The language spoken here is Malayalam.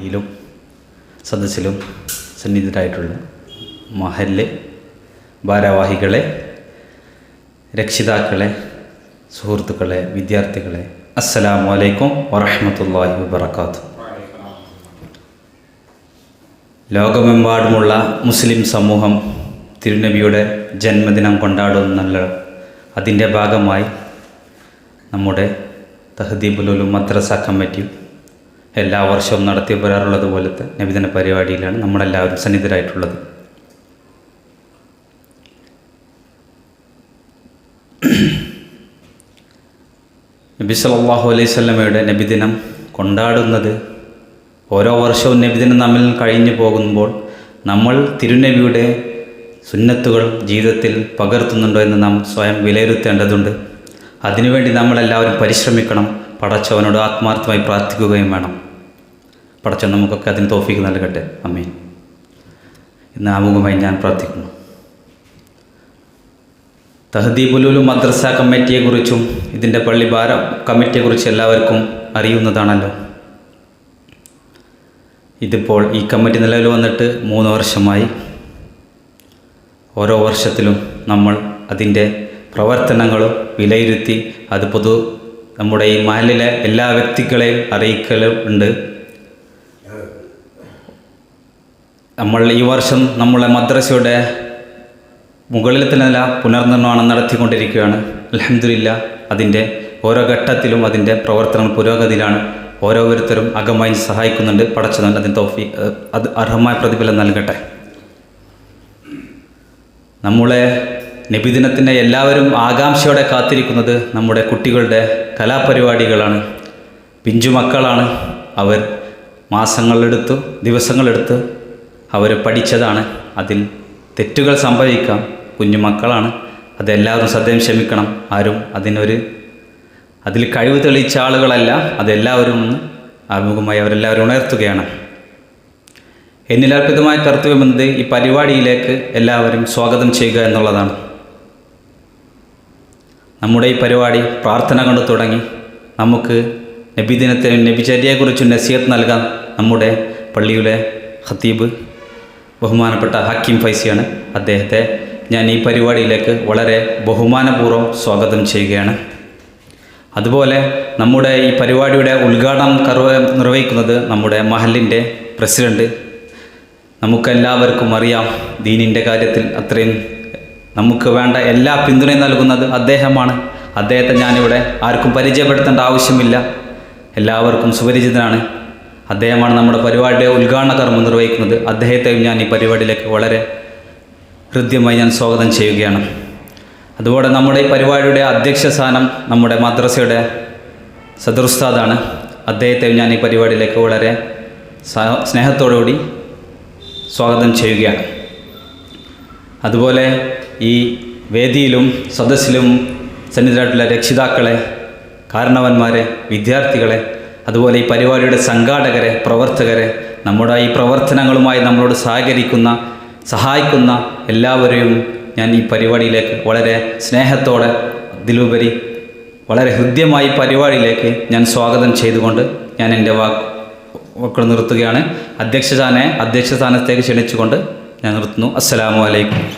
യിലും സദസ്സിലും സന്നിഹിതരായിട്ടുള്ള മഹല്ല് ഭാരവാഹികളെ രക്ഷിതാക്കളെ സുഹൃത്തുക്കളെ വിദ്യാർത്ഥികളെ അസ്സലാമു അലൈക്കും വറഹമത്തല്ലാഹി വബറകാതുഹു. ലോകമെമ്പാടുമുള്ള മുസ്ലിം സമൂഹം തിരുനബിയുടെ ജന്മദിനം കൊണ്ടാടുന്നല്ലോ അതിന്റെ ഭാഗമായി നമ്മുടെ തഹദീബുലുലും മദ്രസ കമ്മിറ്റിയും എല്ലാ വർഷവും നടത്തി വരാറുള്ളത് പോലത്തെ നബിദിന പരിപാടിയിലാണ് നമ്മളെല്ലാവരും സന്നിധരായിട്ടുള്ളത് നബി സല്ലല്ലാഹു അലൈഹി സ്വല്ലമയുടെ നബിദിനം കൊണ്ടാടുന്നത് ഓരോ വർഷവും നബിദിനം നമ്മിൽ കഴിഞ്ഞു പോകുമ്പോൾ നമ്മൾ തിരുനബിയുടെ സുന്നത്തുകൾ ജീവിതത്തിൽ പകർത്തുന്നുണ്ടോ എന്ന് നാം സ്വയം വിലയിരുത്തേണ്ടതുണ്ട്. അതിനുവേണ്ടി നമ്മളെല്ലാവരും പരിശ്രമിക്കണം പടച്ചവനോട് ആത്മാർത്ഥമായി പ്രാർത്ഥിക്കുകയും വേണം. പടച്ചവൻ നമുക്കൊക്കെ അതിന് തോഫിക്ക് നൽകട്ടെ. അമ്മേ ഇന്ന് ആമുഖമായി ഞാൻ പ്രാർത്ഥിക്കുന്നു. തഹദീബുലുലു മദ്രസ കമ്മിറ്റിയെക്കുറിച്ചും ഇതിന്റെ പള്ളി ഭാര കമ്മിറ്റിയെക്കുറിച്ചും എല്ലാവർക്കും അറിയുന്നതാണല്ലോ. ഇതിപ്പോൾ ഈ കമ്മിറ്റി നിലവിൽ വന്നിട്ട് മൂന്ന് വർഷമായി. ഓരോ വർഷത്തിലും നമ്മൾ അതിന്റെ പ്രവർത്തനങ്ങളും വിലയിരുത്തി അത് പൊതു നമ്മുടെ ഈ മഹലിലെ എല്ലാ വ്യക്തികളെയും അറിയിക്കലും ഉണ്ട്. നമ്മൾ ഈ വർഷം നമ്മളെ മദ്രസയുടെ മുകളിലത്തെ നില പുനർനിർമ്മാണം നടത്തിക്കൊണ്ടിരിക്കുകയാണ്. അലഹമില്ല അതിന്റെ ഓരോ ഘട്ടത്തിലും അതിന്റെ പ്രവർത്തനങ്ങൾ പുരോഗതിയിലാണ് ഓരോരുത്തരും അകമായി സഹായിക്കുന്നുണ്ട്. പടച്ചതുണ്ട് അതിന് തോഫി അത് അർഹമായ പ്രതിഫലം നൽകട്ടെ. നമ്മളെ നബിദിനത്തിന്റെ എല്ലാവരും ആകാംക്ഷയോടെ കാത്തിരിക്കുന്നത് നമ്മുടെ കുട്ടികളുടെ കലാപരിപാടികളാണ്. പിഞ്ചുമക്കളാണ് അവർ മാസങ്ങളെടുത്ത് ദിവസങ്ങളെടുത്ത് അവർ പഠിച്ചതാണ്. അതിൽ തെറ്റുകൾ സംഭവിക്കാം. കുഞ്ഞുമക്കളാണ്. അതെല്ലാവരും സദ്യം ക്ഷമിക്കണം. ആരും അതിനൊരു അതിൽ കഴിവ് തെളിയിച്ച ആളുകളല്ല. അതെല്ലാവരും ഒന്ന് ആമുഖമായി അവരെല്ലാവരും ഉണർത്തുകയാണ്. എന്നിലർപ്പിതമായ കർത്തവ്യം എന്നത് ഈ പരിപാടിയിലേക്ക് എല്ലാവരും സ്വാഗതം ചെയ്യുക എന്നുള്ളതാണ്. നമ്മുടെ ഈ പരിപാടി പ്രാർത്ഥന കൊണ്ട് തുടങ്ങി. നമുക്ക് നബിദിനത്തെ നബിചര്യയെക്കുറിച്ചും നസീഹത്ത് നൽകാൻ നമ്മുടെ പള്ളിയിലെ ഖത്തീബ് ബഹുമാനപ്പെട്ട ഹക്കീം ഫൈസിയാണ് അദ്ദേഹത്തെ ഞാൻ ഈ പരിപാടിയിലേക്ക് വളരെ ബഹുമാനപൂർവം സ്വാഗതം ചെയ്യുകയാണ്. അതുപോലെ നമ്മുടെ ഈ പരിപാടിയുടെ ഉദ്ഘാടനം നിർവഹിക്കുന്നത് നമ്മുടെ മഹലിന്റെ പ്രസിഡന്റ് നമുക്കെല്ലാവർക്കും അറിയാം ദീനിന്റെ കാര്യത്തിൽ അത്രയും നമുക്ക് വേണ്ട എല്ലാ പിന്തുണയും നൽകുന്നത് അദ്ദേഹമാണ്. അദ്ദേഹത്തെ ഞാനിവിടെ ആർക്കും പരിചയപ്പെടുത്തേണ്ട ആവശ്യമില്ല. എല്ലാവർക്കും സുപരിചിതനാണ്. അദ്ദേഹമാണ് നമ്മുടെ പരിപാടിയുടെ ഉദ്ഘാടന കർമ്മം നിർവഹിക്കുന്നത്. അദ്ദേഹത്തെയും ഞാൻ ഈ പരിപാടിയിലേക്ക് വളരെ ഹൃദ്യമായി ഞാൻ സ്വാഗതം ചെയ്യുകയാണ്. അതുപോലെ നമ്മുടെ ഈ പരിപാടിയുടെ അധ്യക്ഷ സ്ഥാനം നമ്മുടെ മദ്രസയുടെ സദർസ്താദാണ്. അദ്ദേഹത്തെയും ഞാൻ ഈ പരിപാടിയിലേക്ക് വളരെ സ്നേഹത്തോടുകൂടി സ്വാഗതം ചെയ്യുകയാണ്. അതുപോലെ ഈ വേദിയിലും സദസ്സിലും സന്നിധാനത്തിലെ രക്ഷിതാക്കളെ കാരണവന്മാരെ വിദ്യാർത്ഥികളെ അതുപോലെ ഈ പരിപാടിയുടെ സംഘാടകരെ പ്രവർത്തകരെ നമ്മുടെ ഈ പ്രവർത്തനങ്ങളുമായി നമ്മളോട് സഹകരിക്കുന്ന സഹായിക്കുന്ന എല്ലാവരെയും ഞാൻ ഈ പരിപാടിയിലേക്ക് വളരെ സ്നേഹത്തോടെ അതിലുപരി വളരെ ഹൃദ്യമായി പരിപാടിയിലേക്ക് ഞാൻ സ്വാഗതം ചെയ്തുകൊണ്ട് ഞാൻ എന്റെ വാക്ക് വാക്കുകൾ നിർത്തുകയാണ്. അധ്യക്ഷ സ്ഥാനെ അധ്യക്ഷ സ്ഥാനത്തേക്ക് ക്ഷണിച്ചുകൊണ്ട് ഞാൻ നിർത്തുന്നു. അസ്സലാമു അലൈക്കും.